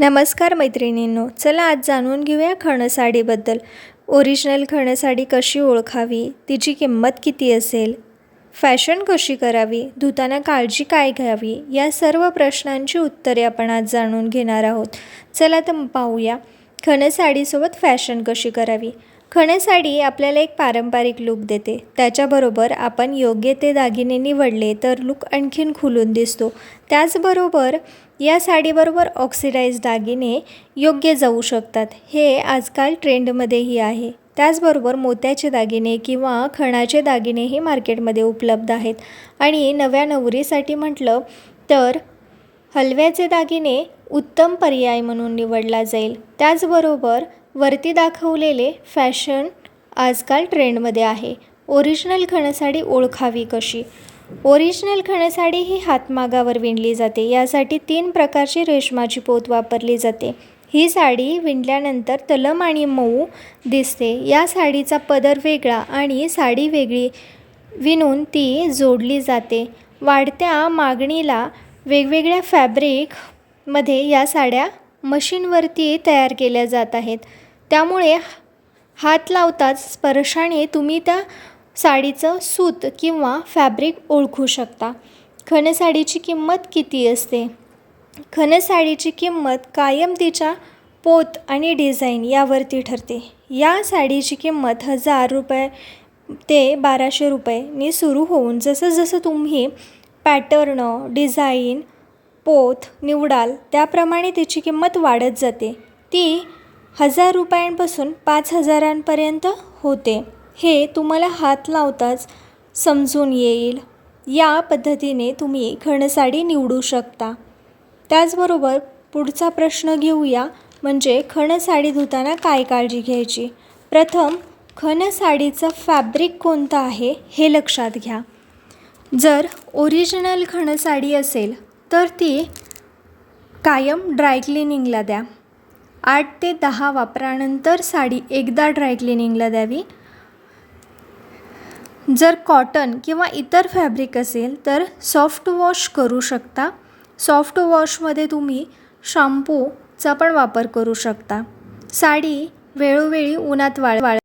नमस्कार मैत्रिणींनो चला आज जाणून घेऊया खणसाडीबद्दल. ओरिजिनल खणसाडी कशी ओळखावी? तिची किंमत किती असेल? फॅशन कशी करावी? धुताना काळजी काय घ्यावी? या सर्व प्रश्नांची उत्तरे आपण आज जाणून घेणार आहोत. चला तर पाहूया खणसाडीसोबत फॅशन कशी करावी? खणं साडी आपल्याला एक पारंपरिक लूक देते. त्याच्याबरोबर आपण योग्य ते दागिने निवडले तर लूक आणखीन खुलून दिसतो. त्याचबरोबर या साडीबरोबर ऑक्सिडाईज दागिने योग्य जाऊ शकतात. हे आजकाल ट्रेंडमध्येही आहे. त्याचबरोबर मोत्याचे दागिने किंवा खणाचे दागिनेही मार्केटमध्ये उपलब्ध आहेत. आणि नव्या नवरीसाठी म्हटलं तर हलव्याचे दागिने उत्तम पर्याय म्हणून निवडला जाईल. त्याचबरोबर वरती दाखवलेले फॅशन आजकाल ट्रेंडमध्ये आहे. ओरिजिनल खणसाडी ओळखावी कशी? ओरिजिनल खणसाडी ही हातमागावर विणली जाते. यासाठी तीन प्रकारची रेशमाची पोत वापरली जाते. ही साडी विणल्यानंतर तलम आणि मऊ दिसते. या साडीचा पदर वेगळा आणि साडी वेगळी विणून ती जोडली जाते. वाढत्या मागणीला वेगवेगळ्या फॅब्रिकमध्ये या साड्या मशीनवरती तयार केल्या जात आहेत. त्यामुळे हात लावताच स्पर्शाने तुम्ही त्या साडीचं सूत किंवा फॅब्रिक ओळखू शकता. खणसाडीची किंमत किती असते? खणसाडीची किंमत कायम तिच्या पोत आणि डिझाईन यावरती ठरते. या साडीची किंमत हजार रुपये ते बाराशे रुपयेनी सुरू होऊन जसं जसं तुम्ही पॅटर्न डिझाईन पोत निवडाल त्याप्रमाणे तिची किंमत वाढत जाते. ती हजार रुपयांपासून पाच हजारांपर्यंत होते. हे तुम्हाला हात लावताच समजून येईल. या पद्धतीने तुम्ही खणसाडी निवडू शकता. त्याचबरोबर पुढचा प्रश्न घेऊया म्हणजे खणसाडी धुताना काय काळजी घ्यायची? प्रथम खणसाडीचं फॅब्रिक कोणतं आहे हे लक्षात घ्या. जर ओरिजिनल खणसाडी असेल तर ती कायम ड्रायक्लिनिंगला द्या. आठ ते दहा वापरानंतर साडी एकदा ड्रायक्लिनिंगला द्यावी. जर कॉटन किंवा इतर फॅब्रिक असेल तर सॉफ्ट वॉश करू शकता. सॉफ्ट वॉशमध्ये तुम्ही शॅम्पूचा पण वापर करू शकता. साडी वेळोवेळी उन्हात वाळ वाळ